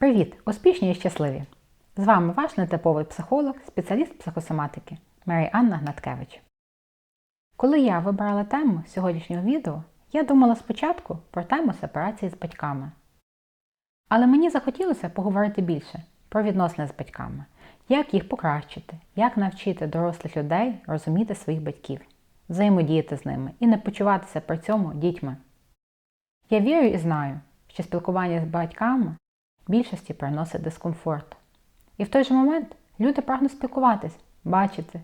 Привіт! Успішні і щасливі! З вами ваш нетиповий психолог, спеціаліст психосоматики Марія Анна Гнаткевич. Коли я вибирала тему сьогоднішнього відео, я думала спочатку про тему сепарації з батьками. Але мені захотілося поговорити більше про відносини з батьками, як їх покращити, як навчити дорослих людей розуміти своїх батьків, взаємодіяти з ними і не почуватися при цьому дітьми. Я вірю і знаю, що спілкування з батьками більшості приносить дискомфорт. І в той же момент люди прагнуть спілкуватись, бачити,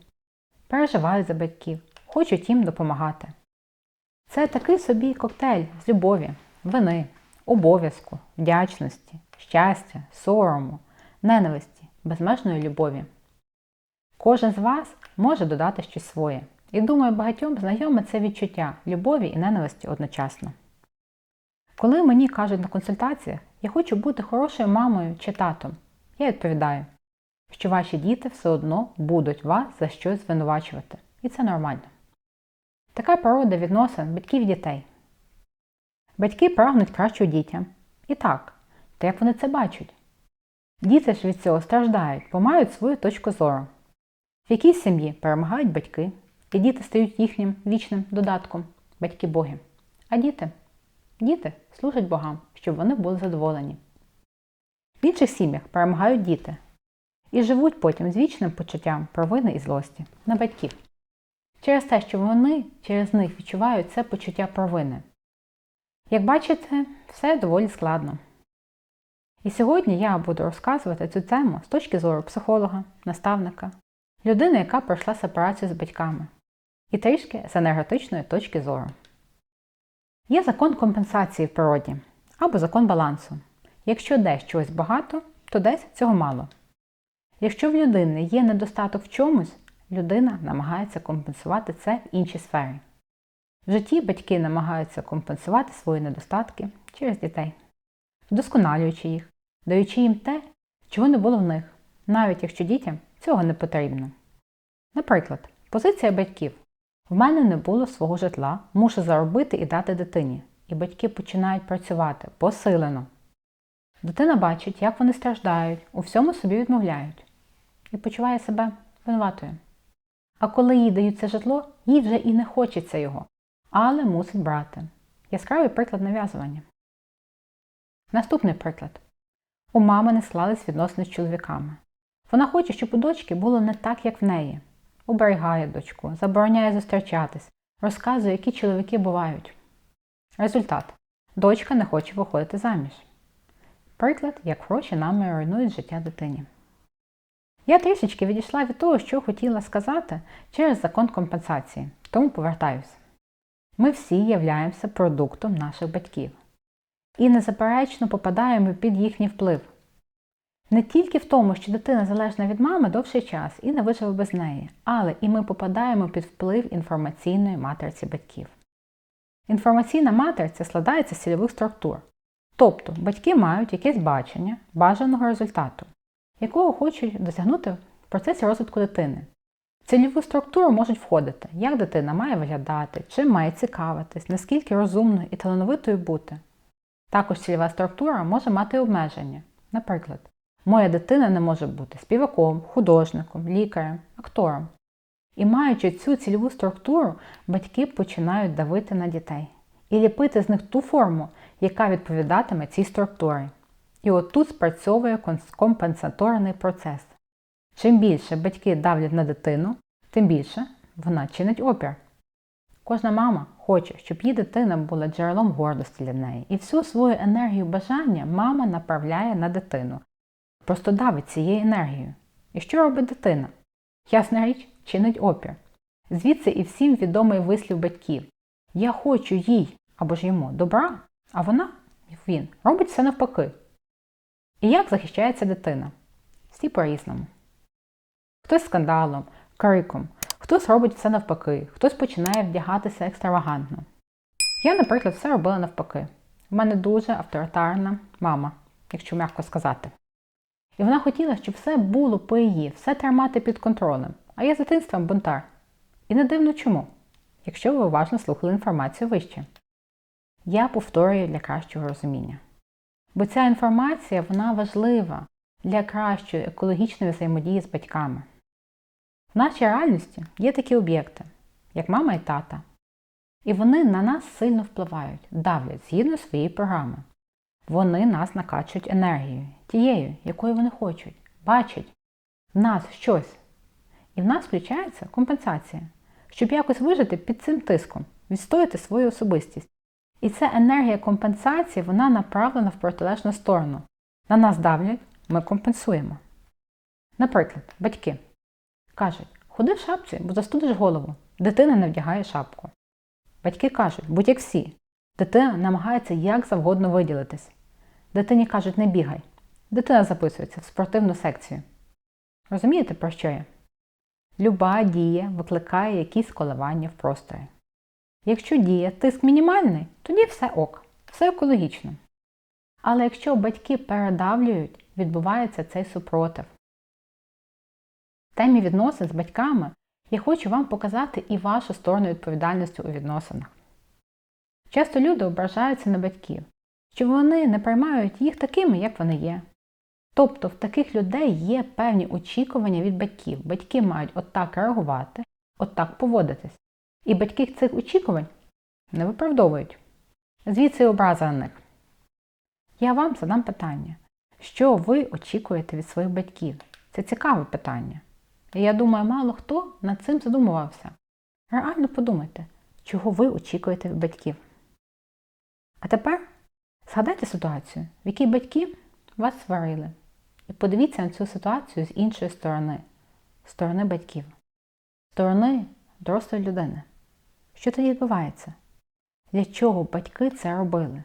переживають за батьків, хочуть їм допомагати. Це такий собі коктейль з любові, вини, обов'язку, вдячності, щастя, сорому, ненависті, безмежної любові. Кожен з вас може додати щось своє. І думаю, багатьом знайоме це відчуття любові і ненависті одночасно. Коли мені кажуть на консультаціях, я хочу бути хорошою мамою чи татом, я відповідаю, що ваші діти все одно будуть вас за щось звинувачувати. І це нормально. Така природа відносин батьків і дітей. Батьки прагнуть кращого дітям. І так, то як вони це бачать? Діти ж від цього страждають, бо мають свою точку зору. В якійсь сім'ї перемагають батьки, і діти стають їхнім вічним додатком батьки Боги. А діти? Діти служать богам, щоб вони були задоволені. В інших сім'ях перемагають діти і живуть потім з вічним почуттям провини і злості на батьків. Через те, що вони через них відчувають це почуття провини. Як бачите, все доволі складно. І сьогодні я буду розказувати цю тему з точки зору психолога, наставника, людини, яка пройшла сепарацію з батьками, і трішки з енергетичної точки зору. Є закон компенсації в природі або закон балансу. Якщо десь чогось багато, то десь цього мало. Якщо в людини є недостаток в чомусь, людина намагається компенсувати це в іншій сфері. В житті батьки намагаються компенсувати свої недостатки через дітей, вдосконалюючи їх, даючи їм те, чого не було в них, навіть якщо дітям цього не потрібно. Наприклад, позиція батьків. В мене не було свого житла, мушу заробити і дати дитині. І батьки починають працювати посилено. Дитина бачить, як вони страждають, у всьому собі відмовляють і почуває себе винуватою. А коли їй дають це житло, їй вже і не хочеться його, але мусить брати. Яскравий приклад нав'язування. Наступний приклад. У мами не склались відносини з чоловіками. Вона хоче, щоб у дочки було не так, як в неї. Оберігає дочку, забороняє зустрічатись, розказує, які чоловіки бувають. Результат. Дочка не хоче виходити заміж. Приклад, як гроші нами руйнують життя дитині. Я трішечки відійшла від того, що хотіла сказати через закон компенсації, тому повертаюся. Ми всі являємося продуктом наших батьків і незаперечно попадаємо під їхній вплив. Не тільки в тому, що дитина залежна від мами довший час і не виживе без неї, але і ми попадаємо під вплив інформаційної матриці батьків. Інформаційна матриця складається з цільових структур. Тобто батьки мають якесь бачення бажаного результату, якого хочуть досягнути в процесі розвитку дитини. В цільову структуру можуть входити, як дитина має виглядати, чим має цікавитись, наскільки розумною і талановитою бути. Також цільова структура може мати обмеження. Наприклад, моя дитина не може бути співаком, художником, лікарем, актором. І маючи цю цільову структуру, батьки починають давити на дітей і ліпити з них ту форму, яка відповідатиме цій структурі. І от тут спрацьовує компенсаторний процес. Чим більше батьки давлять на дитину, тим більше вона чинить опір. Кожна мама хоче, щоб її дитина була джерелом гордості для неї, і всю свою енергію бажання мама направляє на дитину. Просто давить цією енергією. І що робить дитина? Ясна річ, чинить опір. Звідси і всім відомий вислів батьків. Я хочу їй або ж йому добра, а вона, він, робить все навпаки. І як захищається дитина? Всі по-різному. Хтось скандалом, криком, хтось робить все навпаки, хтось починає вдягатися екстравагантно. Я, наприклад, все робила навпаки. У мене дуже авторитарна мама, якщо м'яко сказати. І вона хотіла, щоб все було по її, все тримати під контролем. А я з дитинством бунтар. І не дивно чому, якщо ви уважно слухали інформацію вище. Я повторюю для кращого розуміння. Бо ця інформація вона важлива для кращої екологічної взаємодії з батьками. В нашій реальності є такі об'єкти, як мама і тата. І вони на нас сильно впливають, давлять згідно своєї програми. Вони нас накачують енергією, тією, якою вони хочуть, бачать в нас щось. І в нас включається компенсація, щоб якось вижити під цим тиском, відстояти свою особистість. І ця енергія компенсації вона направлена в протилежну сторону. На нас давлять, ми компенсуємо. Наприклад, батьки кажуть, ходи в шапці, бо застудиш голову. Дитина не вдягає шапку. Батьки кажуть, будь як всі. Дитина намагається як завгодно виділитись. Дитині кажуть, не бігай. Дитина записується в спортивну секцію. Розумієте, про що я? Люба дія викликає якісь коливання в просторі. Якщо діє тиск мінімальний, тоді все ок, все екологічно. Але якщо батьки передавлюють, відбувається цей супротив. В темі відносин з батьками я хочу вам показати і вашу сторону відповідальності у відносинах. Часто люди ображаються на батьків, що вони не приймають їх такими, як вони є. Тобто в таких людей є певні очікування від батьків. Батьки мають отак реагувати, отак поводитись. І батьки цих очікувань не виправдовують. Звідси образа на них. Я вам задам питання, що ви очікуєте від своїх батьків? Це цікаве питання. І я думаю, мало хто над цим задумувався. Реально подумайте, чого ви очікуєте від батьків. А тепер згадайте ситуацію, в якій батьки вас сварили. І подивіться на цю ситуацію з іншої сторони, сторони батьків, сторони дорослої людини. Що тоді відбувається? Для чого батьки це робили?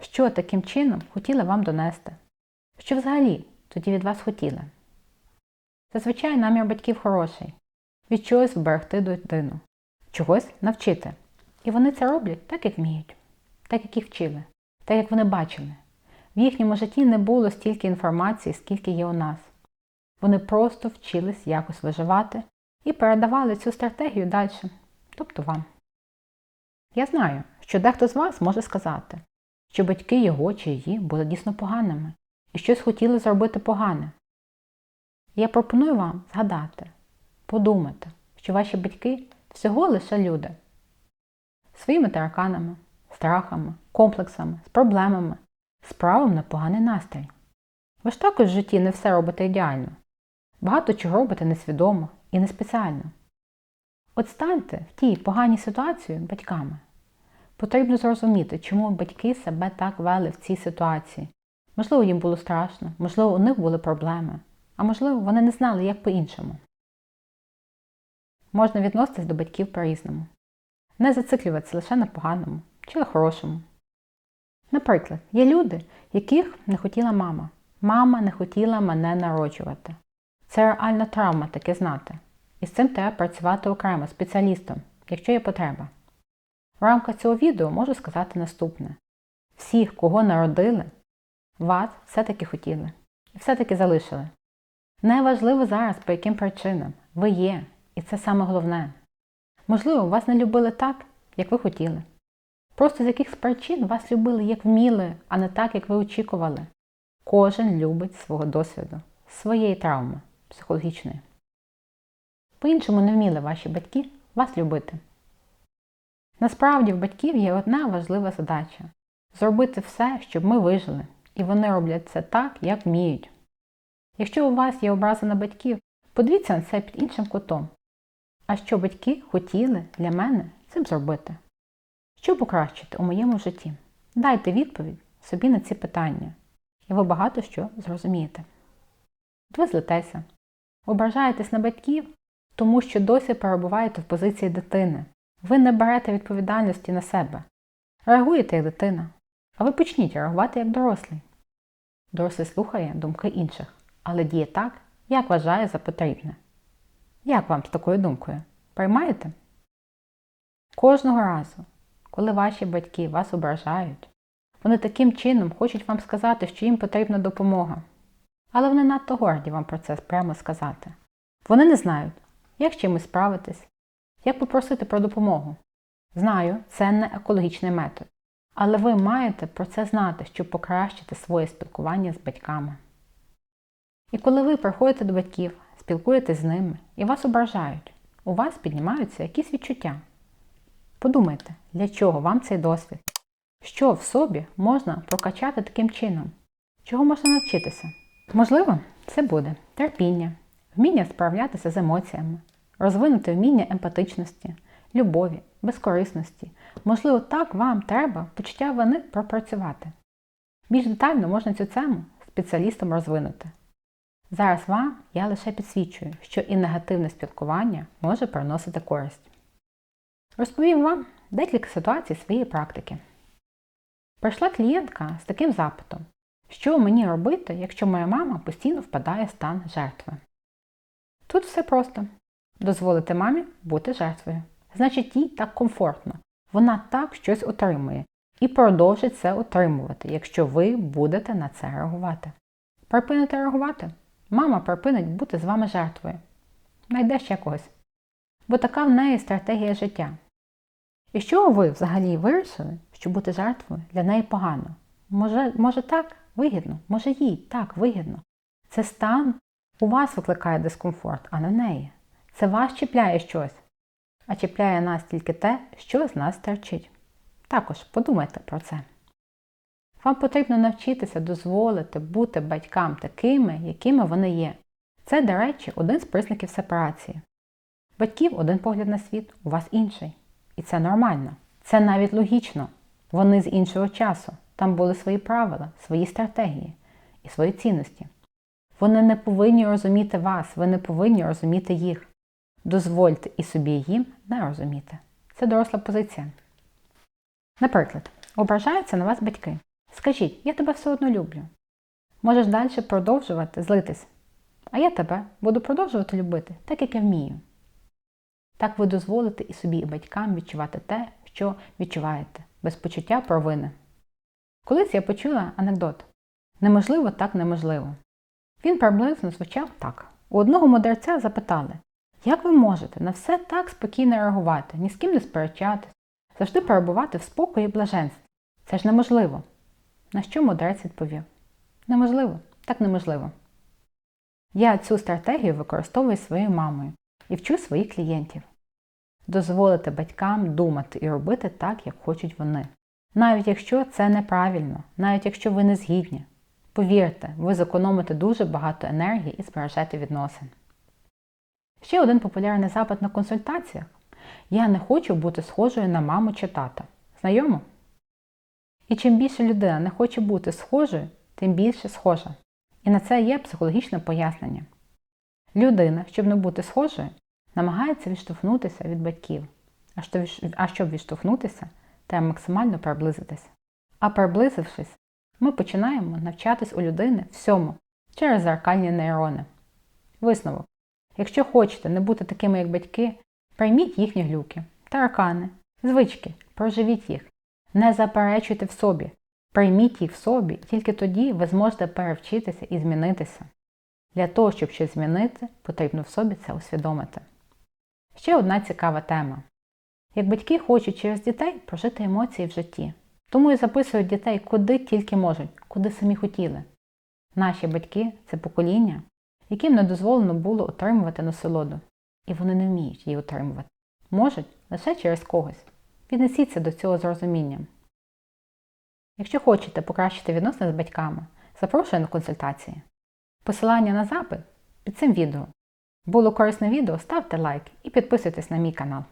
Що таким чином хотіли вам донести? Що взагалі тоді від вас хотіли? Зазвичай намір батьків хороший від чогось вберегти дитину, чогось навчити. І вони це роблять так, як вміють, так, як їх вчили, так, як вони бачили. В їхньому житті не було стільки інформації, скільки є у нас. Вони просто вчились якось виживати і передавали цю стратегію далі, тобто вам. Я знаю, що дехто з вас може сказати, що батьки його чи її були дійсно поганими і щось хотіли зробити погане. Я пропоную вам згадати, подумати, що ваші батьки всього лише люди своїми тараканами, страхами, комплексами, з проблемами, з правом на поганий настрій. Ви ж також в житті не все робите ідеально. Багато чого робите несвідомо і не спеціально. От станьте в тій поганій ситуації батьками. Потрібно зрозуміти, чому батьки себе так вели в цій ситуації. Можливо, їм було страшно, можливо, у них були проблеми, а можливо, вони не знали, як по-іншому. Можна відноситись до батьків по-різному. Не зациклюватися лише на поганому чи на хорошому. Наприклад, є люди, яких не хотіла мама. Мама не хотіла мене народжувати. Це реальна травма таке знати. І з цим треба працювати окремо спеціалістом, якщо є потреба. В рамках цього відео можу сказати наступне: всіх, кого народили, вас все-таки хотіли і все-таки залишили. Неважливо зараз, по яким причинам ви є, і це саме головне. Можливо, вас не любили так, як ви хотіли. Просто з якихось причин вас любили як вміли, а не так, як ви очікували. Кожен любить свого досвіду, своєї травми психологічної. По-іншому не вміли ваші батьки вас любити. Насправді в батьків є одна важлива задача зробити все, щоб ми вижили, і вони роблять це так, як вміють. Якщо у вас є образа на батьків, подивіться на це під іншим кутом. А що батьки хотіли для мене цим зробити? Що покращити у моєму житті? Дайте відповідь собі на ці питання, і ви багато що зрозумієте. От ви злетеся, ображаєтесь на батьків, тому що досі перебуваєте в позиції дитини. Ви не берете відповідальності на себе. Реагуєте як дитина, а ви почніть реагувати як дорослий. Дорослий слухає думки інших, але діє так, як вважає за потрібне. Як вам з такою думкою? Приймаєте? Кожного разу, коли ваші батьки вас ображають, вони таким чином хочуть вам сказати, що їм потрібна допомога. Але вони надто горді вам про це прямо сказати. Вони не знають, як з чимось справитись, як попросити про допомогу. Знаю, це не екологічний метод. Але ви маєте про це знати, щоб покращити своє спілкування з батьками. І коли ви приходите до батьків, спілкуєтесь з ними і вас ображають, у вас піднімаються якісь відчуття. Подумайте, для чого вам цей досвід? Що в собі можна прокачати таким чином? Чого можна навчитися? Можливо, це буде терпіння, вміння справлятися з емоціями, розвинути вміння емпатичності, любові, безкорисності. Можливо, так вам треба почуття вини пропрацювати. Більш детально можна цю тему спеціалістом розвинути. Зараз вам я лише підсвічую, що і негативне спілкування може приносити користь. Розповім вам декілька ситуацій своєї практики. Прийшла клієнтка з таким запитом, що мені робити, якщо моя мама постійно впадає в стан жертви. Тут все просто дозволити мамі бути жертвою. Значить, їй так комфортно, вона так щось отримує і продовжить це отримувати, якщо ви будете на це реагувати. Припините реагувати, мама припинить бути з вами жертвою. Найде ще когось. Бо така в неї стратегія життя. І що ви взагалі вирішили, що бути жертвою для неї погано? Може, може так вигідно, може їй так вигідно. Це стан у вас викликає дискомфорт, а не в неї. Це вас чіпляє щось, а чіпляє нас тільки те, що з нас терчить. Також подумайте про це. Вам потрібно навчитися дозволити бути батькам такими, якими вони є. Це, до речі, один з признаків сепарації. Батьків один погляд на світ, у вас інший. І це нормально. Це навіть логічно. Вони з іншого часу. Там були свої правила, свої стратегії і свої цінності. Вони не повинні розуміти вас, ви не повинні розуміти їх. Дозвольте і собі їм не розуміти. Це доросла позиція. Наприклад, ображаються на вас батьки. Скажіть, я тебе все одно люблю. Можеш далі продовжувати злитись. А я тебе буду продовжувати любити, так як я вмію. Так ви дозволите і собі, і батькам відчувати те, що відчуваєте, без почуття провини. Колись я почула анекдот неможливо так неможливо. Він приблизно звучав так. У одного мудреця запитали, як ви можете на все так спокійно реагувати, ні з ким не сперечатись, завжди перебувати в спокої і блаженстві? Це ж неможливо. На що мудрець відповів? Неможливо, так неможливо. Я цю стратегію використовую своєю мамою і вчу своїх клієнтів. Дозволити батькам думати і робити так, як хочуть вони. Навіть якщо це неправильно, навіть якщо ви не згідні. Повірте, ви зекономите дуже багато енергії і збережете відносин. Ще один популярний запит на консультаціях я не хочу бути схожою на маму чи тата. Знайомо? І чим більше людина не хоче бути схожою, тим більше схожа. І на це є психологічне пояснення. Людина, щоб не бути схожою, намагається відштовхнутися від батьків. А щоб відштовхнутися, треба максимально приблизитись. А приблизившись, ми починаємо навчатись у людини всьому через зеркальні нейрони. Висновок. Якщо хочете не бути такими, як батьки, прийміть їхні глюки, таракани, звички, проживіть їх. Не заперечуйте в собі, прийміть їх в собі, тільки тоді ви зможете перевчитися і змінитися. Для того, щоб щось змінити, потрібно в собі це усвідомити. Ще одна цікава тема. Як батьки хочуть через дітей прожити емоції в житті, тому і записують дітей куди тільки можуть, куди самі хотіли. Наші батьки це покоління, яким не дозволено було отримувати насолоду, і вони не вміють її отримувати. Можуть лише через когось. Віднесіться до цього з розумінням. Якщо хочете покращити відносини з батьками, запрошую на консультації. Посилання на запит під цим відео. Було корисне відео, ставте лайк і підписуйтесь на мій канал.